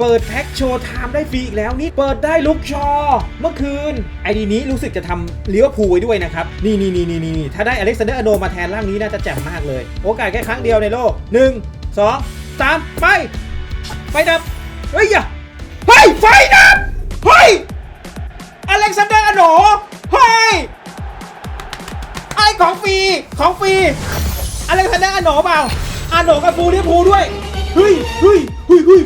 เปิดแพ็คโชว์ไทม์ได้ฟรีอีกแล้วนี่ เปิดได้ลุกชอ เมื่อคืน ไอดีนี้รู้สึกจะทำเลี้ยวภูไว้ด้วยนะครับ นี่นี่นี่นี่นี่ถ้าได้อเล็กซานเดอร์อโนมาแทนร่างนี้น่าจะแจ่มมากเลย โอกาสแค่ครั้งเดียวในโลก 1 2 3 ไปไฟดับ เฮ้ยอย่าเฮ้ย ไฟดับ เฮ้ย อเล็กซานเดอร์อโนเฮ้ย ไอของฟรี ของฟรี อเล็กซานเดอร์อโนเปล่าอโนกับฟูลิเวอร์พูด้วย เฮ้ยเฮ้ยเฮ้ยเฮ้ย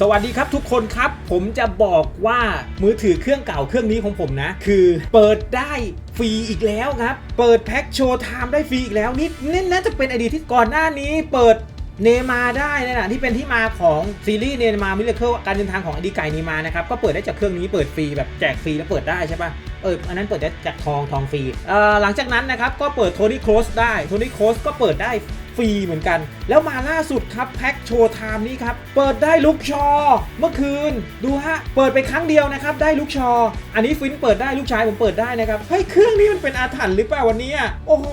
สวัสดีครับทุกคนครับ ผมจะบอกว่ามือถือเครื่องเก่าเครื่องนี้ของผมนะ คือเปิดได้ฟรีอีกแล้วครับ เปิดแพ็คโชว์ไทม์ได้ฟรีอีกแล้วนี่นี่น่าจะเป็นไอเดียที่ก่อนหน้านี้เปิดเนมาได้นะนะที่เป็นที่มาของซีรีส์เนมามิเลเคิลการเดินทางของอดีไก่เนมานะครับ ก็เปิดได้จากเครื่องนี้เปิดฟรีแบบแจกฟรีแล้วเปิดได้ใช่ปะเอออันนั้นเปิดได้จากทองทองฟรีเอ่อหลังจากนั้นนะครับก็เปิดโทนี่โคสได้โทนี่โคสก็เปิดได้ ฟรีเหมือนกัน แล้วมาล่าสุดครับแพ็คโชว์ไทม์นี้ครับ เปิดได้ลุกชอ เมื่อคืน ดูฮะ เปิดไปครั้งเดียวนะครับ ได้ลุกชอ อันนี้ฟินเปิดได้ลูกชายผมเปิดได้นะครับ เฮ้ย เครื่องนี้มันเป็นอาถรรพ์หรือเปล่าวันนี้อะโอ้โห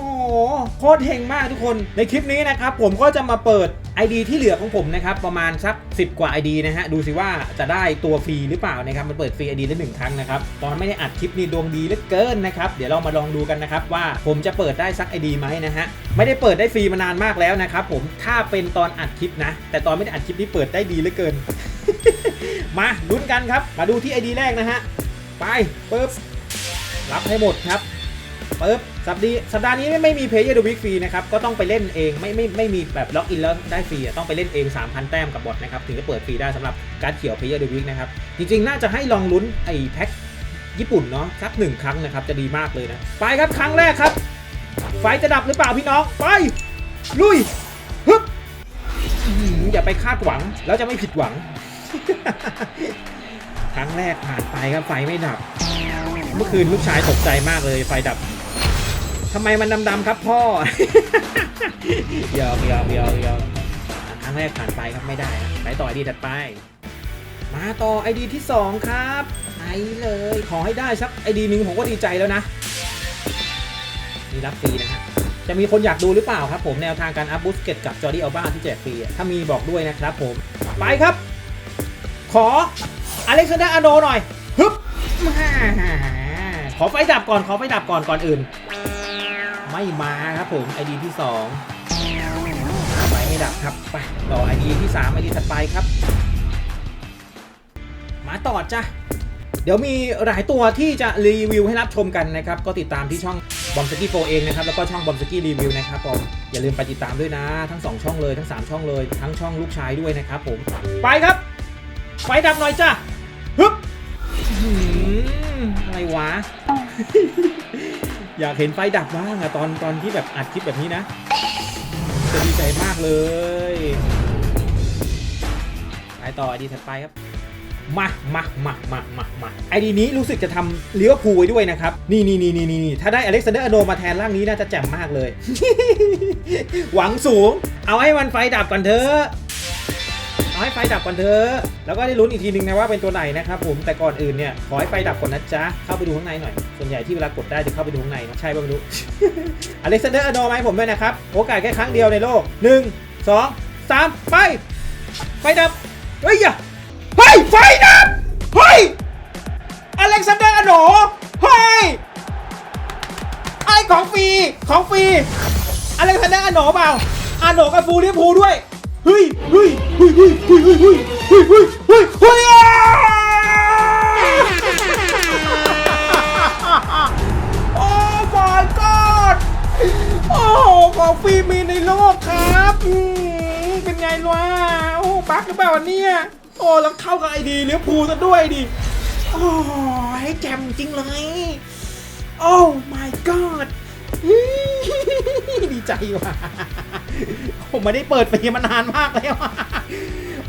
โคตรเฮงมากทุกคน ในคลิปนี้นะครับผมก็จะมาเปิด ID ที่เหลือของผมนะครับประมาณสัก 10 กว่า ID นะฮะดูสิว่าจะได้ตัวฟรีหรือเปล่านะครับมันเปิดฟรี ID ได้หนึ่งครั้งนะครับตอนไม่ได้อัดคลิปนี่ดวงดีเหลือเกินนะครับเดี๋ยวเรามาลองดูกันนะครับว่าผมจะเปิดได้สัก ID ไหมนะฮะไม่ได้เปิดได้ฟรีมานานมากแล้วนะครับผมถ้าเป็นตอนอัดคลิปนะ แต่ตอนไม่ได้อัดคลิปนี่เปิดได้ดีเหลือเกิน มาลุ้นกันครับ มาดูที่ ID แรกนะฮะไปปึ๊บรับให้หมดครับ ปึ๊บสัปดาห์สัปดาห์นี้ไม่มีเพย์เยอร์ดวิกฟรีนะครับ ก็ต้องไปเล่นเองไม่ไม่ไม่มีแบบล็อกอินแล้วได้ฟรีต้องไปเล่นเอง 3,000 แต้มกับบอทนะครับ ถึงจะเปิดฟรีได้สำหรับการเขียวเพย์เยอร์ดวิกนะครับ จริงๆ น่าจะให้ลองลุ้นไอ้แพ็คญี่ปุ่นเนาะสักหนึ่งครั้งนะครับ จะดีมากเลยนะ ไปครับครั้งแรกครับ ไฟจะดับหรือเปล่าพี่น้อง ไป ลุยฮึบอื้อหืออย่าไปคาดหวังแล้วจะไม่ผิดหวัง ครั้งแรกผ่านไปครับไฟไม่ดับ เมื่อคืนลูกชายตกใจมากเลยไฟดับ ทำไมมันดำๆครับพ่อเดี๋ยวเดี๋ยวเดี๋ยวเดี๋ยวครั้งแรกผ่านไปครับไม่ได้นะไปต่อไอดีถัดไป มาต่อไอดีที่ 2 ครับไปเลย ขอให้ได้สักไอดีหนึ่งผมก็ดีใจแล้วนะนี่รับฟรีนะฮะจะมีคนอยากดูหรือเปล่าครับผมแนวทางการอัพบูสเกตกับจอร์ดี้อัลบ้าที่แจกฟรีถ้ามีบอกด้วยนะครับผม ไปครับ ขออเล็กซานเดอร์อโนหน่อยฮึบขอไฟดับก่อนขอไฟดับก่อนก่อนอื่น ไม่มาครับผมไอดีที่2ไฟไม่ดับครับไปต่อไอดีที่3ไอดีถัดไปครับ มาต่อจ้ะเดี๋ยวมีหลายตัวที่จะรีวิวให้รับชมกันนะครับ ก็ติดตามที่ช่องบอมสกี้โฟเองนะครับ แล้วก็ช่องบอมสกี้รีวิวนะครับผมอย่าลืมไปติดตามด้วยนะ ทั้ง 2 ช่องเลยทั้ง 3 ช่องเลย ทั้งช่องลูกชายด้วยนะครับผม ไปครับไฟดับหน่อยจ้ะฮึบอะไรวะ อยากเห็นไฟดับบ้างอะตอนตอนที่แบบอัดคลิปแบบนี้นะ จะดีใจมากเลยไปต่อไอดีถัดไปครับมามามามามามาไอดีนี้รู้สึกจะทำเลี้ยวภูลไว้ด้วยนะครับ นี่นี่นี่นี่นี่ถ้าได้อเล็กซานเดอร์อโนมาแทนร่างนี้น่าจะแจ่มมากเลย หวังสูง เอาให้มันไฟดับก่อนเถอะ เอาให้ไฟดับก่อนเถอะแล้วก็ได้ลุ้นอีกทีนึงนะว่าเป็นตัวไหนนะครับผมแต่ก่อนอื่นเนี่ยขอให้ไฟดับก่อนนะจ๊ะเข้าไปดูข้างในหน่อยส่วนใหญ่ที่เวลากดได้จะเข้าไปดูข้างในนะใช่ป่ะไม่รู้อเล็กซานเดอร์อโนมาให้ผมด้วยนะครับโอกาสแค่ครั้งเดียวในโลก 1 2 3 ไป ไฟดับเฮ้ยอย่าเฮ้ยไฟดับเฮ้ยอเล็กซานเดอร์อโนเฮ้ยไอของฟรีของฟรีอเล็กซานเดอร์อโนเปล่าอโนกับฟูลิพูด้วย เฮ้ยเฮ้ยเฮ้ยเฮ้ยเฮ้ยเฮ้ยเฮ้ยเฮ้ยเฮ้ยเฮ้ยเฮ้ยโอ้ my god โอ้ของฟรีมีในโลกครับเป็นไงล่ะโอ้บั๊กหรือเปล่าวันเนี่ยโอ้แล้วเข้ากับไอดีเลี้ยวภูซะด้วยดิโอ้ยแจมจริงเลยโอ้ my god ดีใจว่ะผมไม่ได้เปิดไปมานานมากแล้วอะ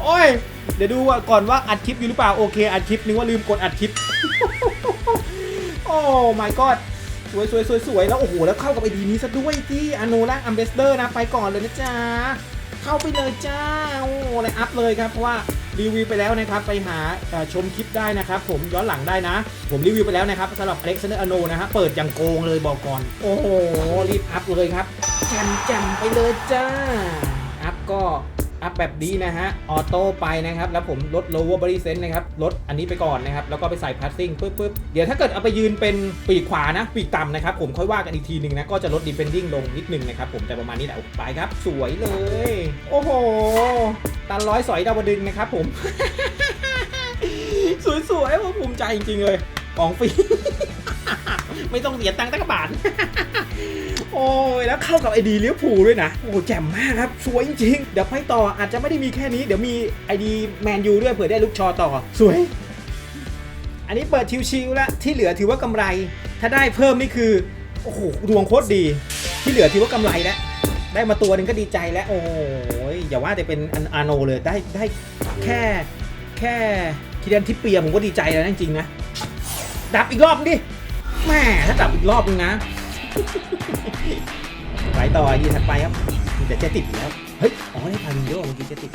โอ้ย เดี๋ยวดูว่าก่อนว่าอัดคลิปอยู่หรือเปล่า โอเค อัดคลิปนึกว่าลืมกดอัดคลิป โอ้ my god สวยสวยสวยสวยแล้ว โอ้โห แล้วเข้ากับไอดีนี้ซะด้วยที่อนุรักษ์อัมเบสเดอร์นะ ไปก่อนเลยนะจ๊ะ เข้าไปเลยจ้า โอ้เลยอัพเลยครับ เพราะว่า รีวิวไปแล้วนะครับไปหาเอ่อชมคลิปได้นะครับ ผมย้อนหลังได้นะ ผมรีวิวไปแล้วนะครับสำหรับ Alexander Arno นะฮะเปิดอย่างโกงเลยบอกก่อน โอ้โห รีบอัพเลยครับแจมแจมไปเลยจ้า อัพก็อัพแบบนี้นะฮะออโต้ไปนะครับ แล้วผมลด lower body sense นะครับลดอันนี้ไปก่อนนะครับ แล้วก็ไปใส่ passing ปึ๊บปึ๊บเดี๋ยวถ้าเกิดเอาไปยืนเป็นปีกขวานะ ปีกต่ำนะครับ ผมค่อยว่ากันอีกทีหนึ่งนะ ก็จะลด defending ลงนิดนึงนะครับ ผมแต่ประมาณนี้แหละไปครับ สวยเลย โอ้โห ตันร้อยสอยดาวดึงนะครับผม สวยๆผมภูมิใจจริงๆเลยของฟรี ไม่ต้องเสียตังค์ตั้งกระบาท โอ้ย แล้วเข้ากับไอดีเลี้ยวผูด้วยนะ โอ้แจ่มมากครับ สวยจริงๆเดี๋ยวไปต่ออาจจะไม่ได้มีแค่นี้ เดี๋ยวมีไอดีแมนยูด้วยเผื่อได้ลูกชอต่อ สวย อันนี้เปิดชิวๆแล้ว ที่เหลือถือว่ากำไร ถ้าได้เพิ่มนี่คือ โอ้โห ดวงโคตรดี ที่เหลือถือว่ากำไรแล้ว ได้มาตัวหนึ่งก็ดีใจแล้ว โอ้ ยอย่าว่าแต่เป็นอันอาโนเลยได้ได้แค่แค่คีเดนทิปเปียผมก็ดีใจแล้วจริงๆนะ ดับอีกรอบดิแม่ถ้าดับอีกรอบนึงนะไปต่อยีถัดไปครับเดี๋ยวจะติดแล้วเฮ้ยอ๋อได้พาริโยเมื่อกี้จะติด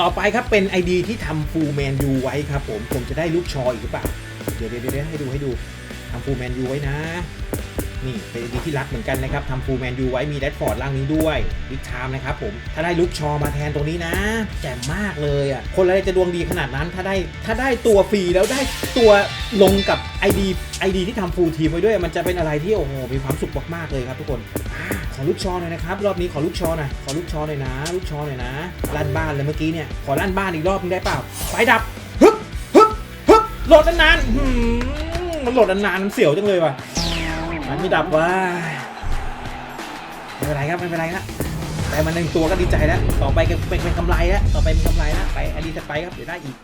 ต่อไปครับเป็น ID ที่ทำฟูลแมนยูไว้ครับผมผมจะได้ลูกชออีกหรือเปล่า เดี๋ยวเดี๋ยวเดี๋ยวให้ดูให้ดูทำฟูลแมนยูไว้นะ นี่เป็น ID ที่รักเหมือนกันนะครับทำฟูลแมนยูไว้มีแดดฟอร์ดล่างนี้ด้วยบิ๊กชามนะครับผม ถ้าได้ลูกชอมาแทนตรงนี้นะ แจ่มมากเลยอะ คนอะไรจะดวงดีขนาดนั้น ถ้าได้ถ้าได้ตัวฟรีแล้วได้ตัวลงกับ ID ID ที่ทำฟูลทีมไว้ด้วย มันจะเป็นอะไรที่โอ้โหมีความสุขมากๆเลยครับทุกคนขอลูกชอหน่อยนะครับ รอบนี้ขอลูกชอหน่อยขอลูกชอหน่อยนะ ลูกชอหน่อยนะลั่นบ้านเลยเมื่อกี้เนี่ยขอลั่นบ้านอีกรอบนึงได้เปล่าไฟดับฮึบฮึบฮึบโหลดนานๆมันโหลดนานๆเสียวจังเลยว่ะ มันไม่ดับว่าไม่เป็นไรครับไม่เป็นไรครับแต่มันหนึ่งตัวก็ดีใจแล้วต่อไปเป็นเป็นกำไรแล้วต่อไปเป็นกำไรแล้วไปอดีตไปครับเดี๋ยวได้อีก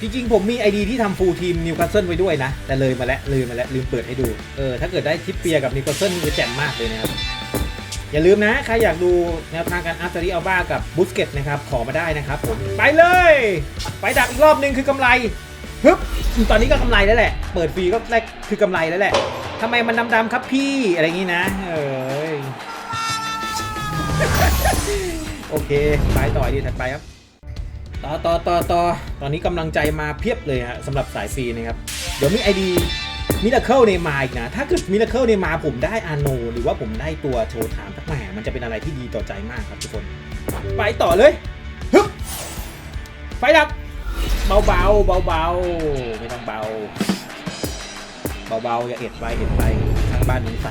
จริงๆ ผมมีไอดีที่ทำฟูลทีมนิวคาสเซิลไว้ด้วยนะ แต่เลยมาแล้วลืมมาแล้วลืมเปิดให้ดูเออถ้าเกิดได้ทิปเปียกับนิวคาสเซิลจะแจ่มมากเลยนะครับอย่าลืมนะ ใครอยากดูแนวทางการอัพซารีอัลบ้ากับบูสเกตนะครับ ขอมาได้นะครับผมไปเลย ไปดักอีกรอบนึงคือกำไรฮึบตอนนี้ก็กำไรแล้วแหละ เปิดฟรีก็ได้คือกำไรแล้วแหละ ทำไมมันดำๆครับพี่ อะไรอย่างงี้นะ เอ้ยโอเค ไปต่อดีถัดไปครับ ต่อต่อต่อต่อตอนนี้กำลังใจมาเพียบเลยฮะสำหรับสายฟรีนะครับ เดี๋ยวมีไอดีมิราเคิลเนมาอีกนะ ถ้าเกิดมิราเคิลเนมาผมได้อาโน หรือว่าผมได้ตัวโชว์ถามทักแหมมันจะเป็นอะไรที่ดีต่อใจมากครับทุกคน ไปต่อเลยฮึบไฟดับ เบาเบาเบาเบาๆไม่ต้องเบา เบาๆ อย่าเอ็ดไปเอ็ดไปทางบ้านน้องใส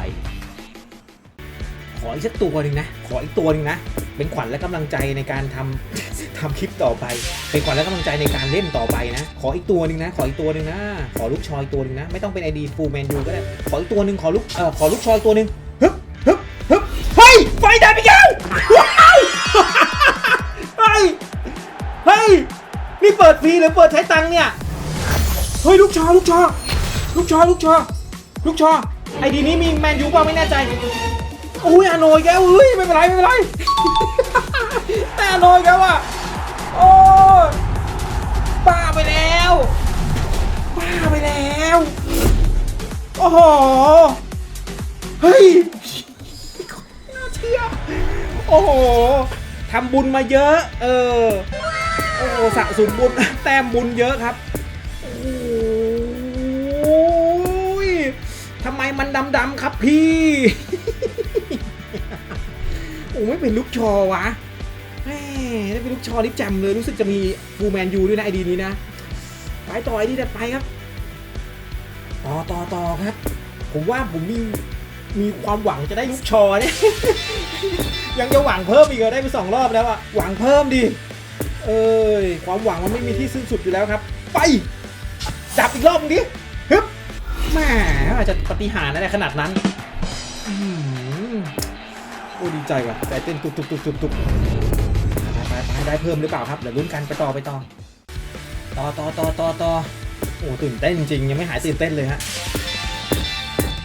ขออีกสักตัวหนึ่งนะ ขออีกตัวหนึ่งนะ เป็นขวัญและกำลังใจในการทำทำคลิปต่อไป เป็นขวัญและกำลังใจในการเล่นต่อไปนะ ขออีกตัวหนึ่งนะ ขออีกตัวหนึ่งนะ ขอลูกชอยตัวหนึ่งนะ ไม่ต้องเป็นไอดีฟูลแมนยูก็ได้ ขออีกตัวหนึ่งขอลูกเอ่อขอลูกชอยตัวหนึ่งฮึบฮึบฮึบเฮ้ย ไฟดับอีกแล้วว้าวเฮ้ย เฮ้ย นี่เปิดฟรีหรือเปิดใช้ตังค์เนี่ย เฮ้ยลูกชอลูกชอ ลูกชอลูกชอลูกชอไอดีนี้มีแมนยูเปล่าไม่แน่ใจอุ้ยอาโนยแกเฮ้ยไม่เป็นไรไม่เป็นไรแต่อโนยแกว่ะโอ้ยบ้าไปแล้วบ้าไปแล้วโอ้โหเฮ้ยน่าเชื่อโอ้โหทำบุญมาเยอะ เออโอ้โหสะสมบุญแต้มบุญเยอะครับ มันดำๆครับพี่โอ้ไม่เป็นลูกชอวะแหมได้เป็นลูกชอนี่จำเลยรู้สึกจะมีฟูแมนยูด้วยนะไอดีนี้นะ ไปต่อไอดีถัดไปครับต่อต่อต่อครับ ผมว่าผมมีมีความหวังจะได้ลูกชอเนี่ย ยังจะหวังเพิ่มอีกเหรอได้ไปสองรอบแล้วอะหวังเพิ่มดิ เอ้ยความหวังมันไม่มีที่สิ้นสุดอยู่แล้วครับ ไป จับอีกรอบนึงดิฮึบ แหมอาจจะปฏิหารอะไรขนาดนั้นอโอ้ดีใจว่ะใจเต้นตุบตุบตุบตุบตุบไปไปได้เพิ่มหรือเปล่าครับเดี๋ยวลุ้นกันไปต่อไปต่อต่อต่อต่อต่อต่อโอ้ตื่นเต้นจริงยังไม่หายตื่นเต้นเลยฮะ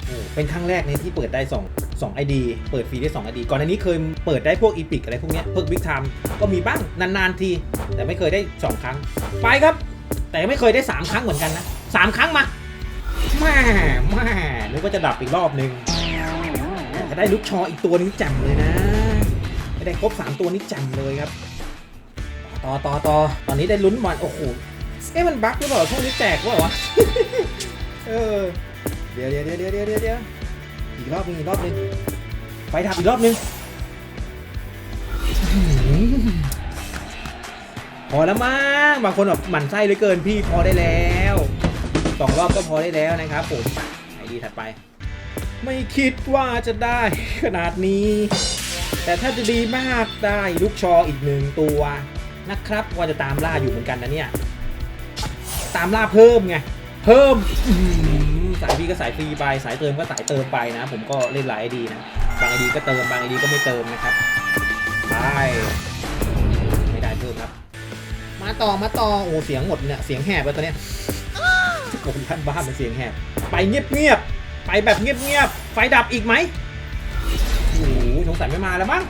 โอ้เป็นครั้งแรกในที่เปิดได้2 2 ID เปิดฟรีได้2 ID ก่อนอันนี้เคยเปิดได้พวกอีพิกอะไรพวกเนี้ยพวกบิ๊กไทม์ก็มีบ้างนานๆที แต่ไม่เคยได้ 2 ครั้ง ไปครับ แต่ไม่เคยได้ 3 ครั้งเหมือนกันนะ3ครั้งมา แม่แม่นึกว่าจะดับอีกรอบนึงจะได้ลูกชออีกตัวนี้จ่มเลยนะ ไม่ได้ครบ 3 ตัวนี้จ่มเลยครับ ต่อต่อต่อตอนนี้ได้ลุ้นบอลโอ้โหเอ๊ะมันบั๊กหรือเปล่าช่วงนี้แจกวะวะเออเดี๋ยวเดี๋ยวเดี๋ยวเดี๋ยวเดี๋ยวเดี๋ยวอีกรอบนึงอีกรอบนึงไฟดับอีกรอบนึงพอแล้วมั้งบางคนแบบหมั่นไส้เหลือเกินพี่พอได้แล้ว สองรอบก็พอได้แล้วนะครับผมไอดีถัดไป ไม่คิดว่าจะได้ขนาดนี้ แต่ถ้าจะดีมากได้ลูกชออีกหนึ่งตัวนะครับ ว่าจะตามล่าอยู่เหมือนกันนะเนี่ย ตามล่าเพิ่มไง เพิ่มสายพี่ก็สายฟรีไป สายเติมก็สายเติมไปนะ ผมก็เล่นหลายไอดีนะ บางไอดีก็เติม บางไอดีก็ไม่เติมนะครับไปไม่ได้เพิ่มครับ มาต่อมาต่อโอ้เสียงหมดเนี่ย เสียงแหบแล้วตอนเนี้ย โอ้ท่านบ้านเป็นเสียงแหบไปเงียบๆไปแบบเงียบๆไฟดับอีกไหมโอ้โหสงสัยไม่มาแล้วมั้ง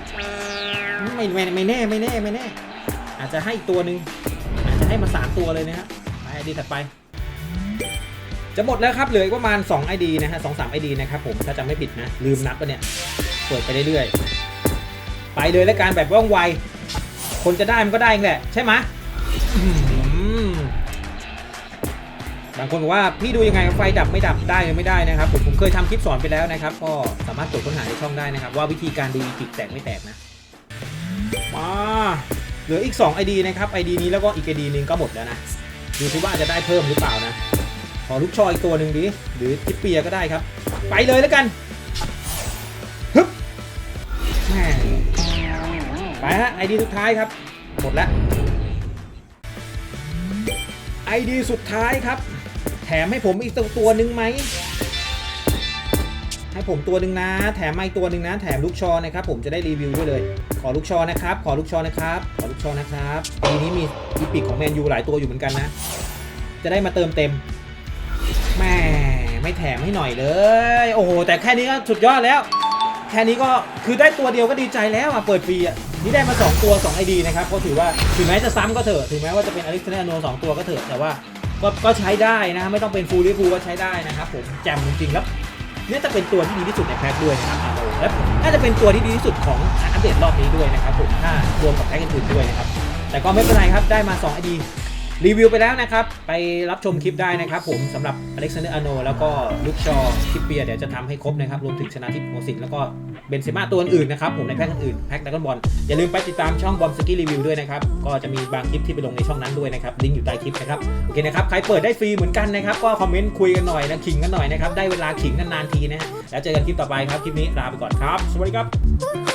ไม่ไม่ไม่แน่ไม่แน่ไม่แน่ อาจจะให้ตัวหนึ่งอาจจะให้มาสามตัวเลยนะฮะไปไอดีถัดไป จะหมดแล้วครับเหลืออีกประมาณ2 ID นะฮะสองสาม ID นะครับผมถ้าจำไม่ผิดนะลืมนับปะเนี่ยเปิดไปเรื่อยๆไปเลยแล้วการแบบว่องไวคนจะได้มันก็ได้เองแหละใช่ไหม บางคนบอกว่าพี่ดูยังไงไฟดับไม่ดับได้หรือไม่ได้นะครับผมผมเคยทำคลิปสอนไปแล้วนะครับ ก็สามารถกดค้นหาในช่องได้นะครับ ว่าวิธีการดูจิกแตกไม่แตกนะมาเหลืออีก 2 ID นะครับ ID นี้แล้วก็อีก ID หนึงก็หมดแล้วนะดูซิว่าจะได้เพิ่มหรือเปล่านะขอลูกชออีกตัวหนึ่งดิหรือทิปเปียก็ได้ครับ ไปเลยแล้วกันฮึบแหม่ไปฮะ ID สุดท้ายครับ หมดแล้ว ID สุดท้ายครับ แถมให้ผมอีกตัวตัวหนึ่งไหมให้ผมตัวหนึ่งนะ แถมมาอีกตัวหนึ่งนะ แถมลูกชอนะครับ ผมจะได้รีวิวด้วยเลย ขอลูกชอนะครับ ขอลูกชอนะครับ ขอลูกชอนะครับปีนี้มีอีพิกของแมนยูหลายตัวอยู่เหมือนกันนะ จะได้มาเติมเต็มแหม่ไม่แถมให้หน่อยเลย โอ้โห แต่แค่นี้ก็สุดยอดแล้ว แค่นี้ก็คือได้ตัวเดียวก็ดีใจแล้วอะเปิดฟรีอะนี่ได้มา 2 ตัว2 ID นะครับ ก็ถือว่าถึงแม้จะซ้ำก็เถอะ ถึงแม้ว่าจะเป็นอเล็กซานเดอร์โนสองตัวก็เถอะ แต่ว่า ก็ก็ใช้ได้นะไม่ต้องเป็นฟูลลิฟูก็ใช้ได้นะครับผมแจมจริงๆแล้วนี่จะเป็นตัวที่ดีที่สุดในแพ็คด้วยนะครับอาโและน่าจะเป็นตัวที่ดีที่สุดของอัปเดตรอบนี้ด้วยนะครับผมถ้ารวมกับแพ็คอื่นๆด้วยนะครับแต่ก็ไม่เป็นไรครับได้มา2 ID รีวิวไปแล้วนะครับ ไปรับชมคลิปได้นะครับผมสำหรับอเล็กซานเดอร์อโนแล้วก็ลุกชอคิปเปียเดี๋ยวจะทำให้ครบนะครับ รวมถึงชนะทิพย์โมสินแล้วก็เบนเซม่าตัวอื่นนะครับ ผมในแพ็คอื่นแพ็คดักบอลอย่าลืมไปติดตามช่องบอมสกี้รีวิวด้วยนะครับ ก็จะมีบางคลิปที่ไปลงในช่องนั้นด้วยนะครับลิงก์อยู่ใต้คลิปนะครับโอเคนะครับใครเปิดได้ฟรีเหมือนกันนะครับก็คอมเมนต์คุยกันหน่อยนะขิงกันหน่อยนะครับได้เวลาขิงกันนานทีนะฮะแล้วเจอกันคลิปต่อไปครับคลิปนี้ลาไปก่อนครับ สวัสดีครับ